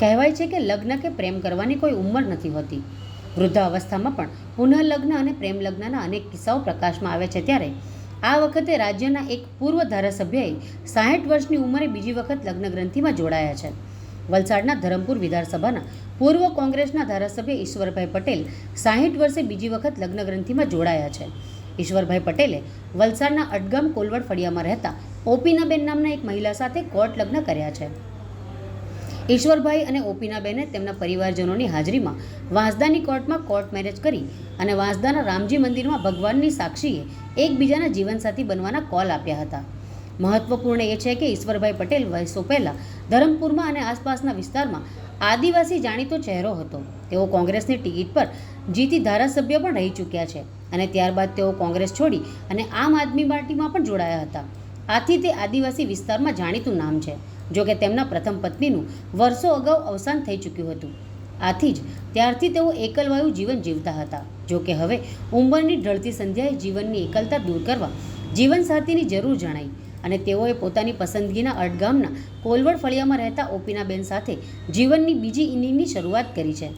કહેવાય છે કે લગ્ન કે પ્રેમ કરવાની કોઈ ઉંમર નથી હોતી. વૃદ્ધાવસ્થામાં પણ પુનઃ લગ્ન અને પ્રેમ લગ્નના અનેક કિસ્સાઓ પ્રકાશમાં આવે છે ત્યારે આ વખતે રાજ્યના એક પૂર્વ ધારાસભ્યએ સાહીઠ વર્ષની ઉંમરે બીજી વખત લગ્ન ગ્રંથિમાં જોડાયા છે. વલસાડના ધરમપુર વિધાનસભાના પૂર્વ કોંગ્રેસના ધારાસભ્ય ઈશ્વરભાઈ પટેલ સાહીઠ વર્ષે બીજી વખત લગ્ન ગ્રંથિમાં જોડાયા છે. ઈશ્વરભાઈ પટેલે વલસાડના અટગમ કોલવડ ફળિયામાં રહેતા ઓપીનાબેન નામના એક મહિલા સાથે કોર્ટ લગ્ન કર્યા છે. ઈશ્વરભાઈ અને ઓપીનાબેને તેમના પરિવારજનોની હાજરીમાં વાંસદાની કોર્ટમાં કોર્ટ મેરેજ કરી અને વાંસદાના રામજી મંદિરમાં ભગવાનની સાક્ષીએ એકબીજાના જીવનસાથી બનવાના કોલ આપ્યા હતા. મહત્વપૂર્ણ એ છે કે ઈશ્વરભાઈ પટેલ વર્ષો પહેલાં ધરમપુરમાં અને આસપાસના વિસ્તારમાં આદિવાસી જાણીતો ચહેરો હતો. તેઓ કોંગ્રેસની ટિકિટ પર જીતી ધારાસભ્ય પણ રહી ચૂક્યા છે અને ત્યારબાદ તેઓ કોંગ્રેસ છોડી અને આમ આદમી પાર્ટીમાં પણ જોડાયા હતા. આથી તે આદિવાસી વિસ્તારમાં જાણીતું નામ છે જો કે તેમના પ્રથમ પત્નીનું વર્ષો અગાઉ અવસાન થઈ ચૂક્યું હતું. આથી જ ત્યારથી તેઓ એકલવાયુ જીવન જીવતા હતા જો કે હવે ઉંમરની ઢળતી સંધ્યાએ જીવનની એકલતા દૂર કરવા જીવનસાથીની જરૂર જણાઈ અને તેઓએ પોતાની પસંદગીના અડગામના કોલવડ ફળિયામાં રહેતા ઓપીનાબેન સાથે જીવનની બીજી ઇનિંગની શરૂઆત કરી છે.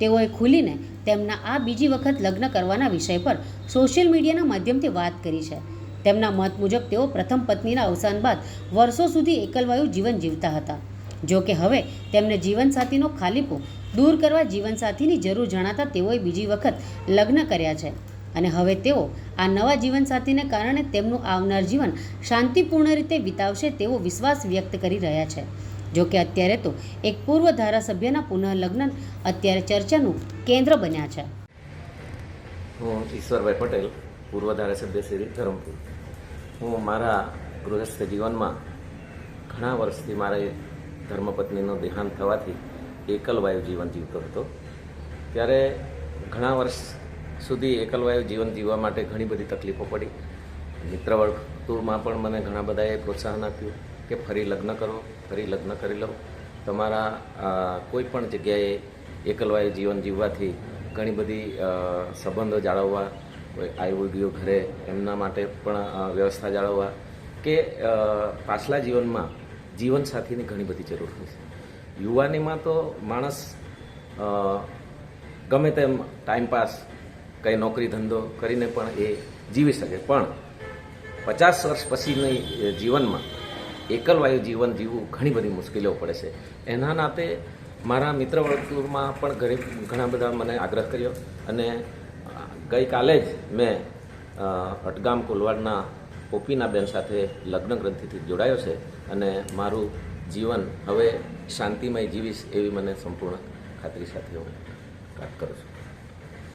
તેઓએ ખુલીને તેમના આ બીજી વખત લગ્ન કરવાના વિષય પર સોશિયલ મીડિયાના માધ્યમથી વાત કરી છે. તેમના મત મુજબ તેઓ પ્રથમ પત્નીના અવસાન બાદ વર્ષો સુધી એકલવાયુ જીવન જીવતા હતા. જો કે હવે તેમને જીવનસાથીનો ખાલીપો દૂર કરવા જીવનસાથીની જરૂર જણાતા તેઓએ બીજી વખત લગ્ન કર્યા છે. અને હવે તેઓ આ નવા જીવનસાથીને કારણે તેમનું આવનાર જીવન શાંતિપૂર્ણ રીતે વિતાવશે તેવો વિશ્વાસ વ્યક્ત કરી રહ્યા છે. જો કે અત્યારે તો એક પૂર્વ ધારાસભ્યના પુનઃલગ્ન અત્યારે ચર્ચાનું કેન્દ્ર બન્યા છે. હું ઈશ્વરભાઈ પટેલ. પૂર્વ ધારાસભ્ય શ્રી ધરમપુર. હું મારા ગૃહસ્થ જીવનમાં ઘણા વર્ષથી મારે ધર્મપત્નીનું દેહાંત થવાથી એકલવાયુ જીવન જીવતો હતો. ત્યારે ઘણા વર્ષ સુધી એકલવાયુ જીવન જીવવા માટે ઘણી બધી તકલીફો પડી. મિત્ર વર્તુળમાં પણ મને ઘણા બધાએ પ્રોત્સાહન આપ્યું કે ફરી લગ્ન કરો, ફરી લગ્ન કરી લો તમારા કોઈ પણ જગ્યાએ એકલવાયુ જીવન જીવવાથી ઘણી બધી સંબંધો જાળવવા કોઈ ગયું ઘરે, એમના માટે પણ વ્યવસ્થા જાળવવા કે પાછલા જીવનમાં જીવનસાથીની ઘણી બધી જરૂર હોય છે. યુવાનીમાં તો માણસ ગમે તેમ ટાઈમપાસ કંઈ નોકરી ધંધો કરીને પણ એ જીવી શકે. પણ પચાસ વર્ષ પછીની જીવનમાં એકલવાયુ જીવન જીવવું ઘણી બધી મુશ્કેલીઓ પડે છે. એના નાતે મારા મિત્ર વર્તુળમાં પણ ઘણી ઘણા બધા મને આગ્રહ કર્યો અને ગઈકાલે જ મેં અટગામ કોલવાડના પોપીનાબેન સાથે લગ્ન ગ્રંથિથી જોડાયો છે અને મારું જીવન હવે શાંતિમય જીવીશ એવી મને સંપૂર્ણ ખાતરી સાથે હું વાત કરું છું.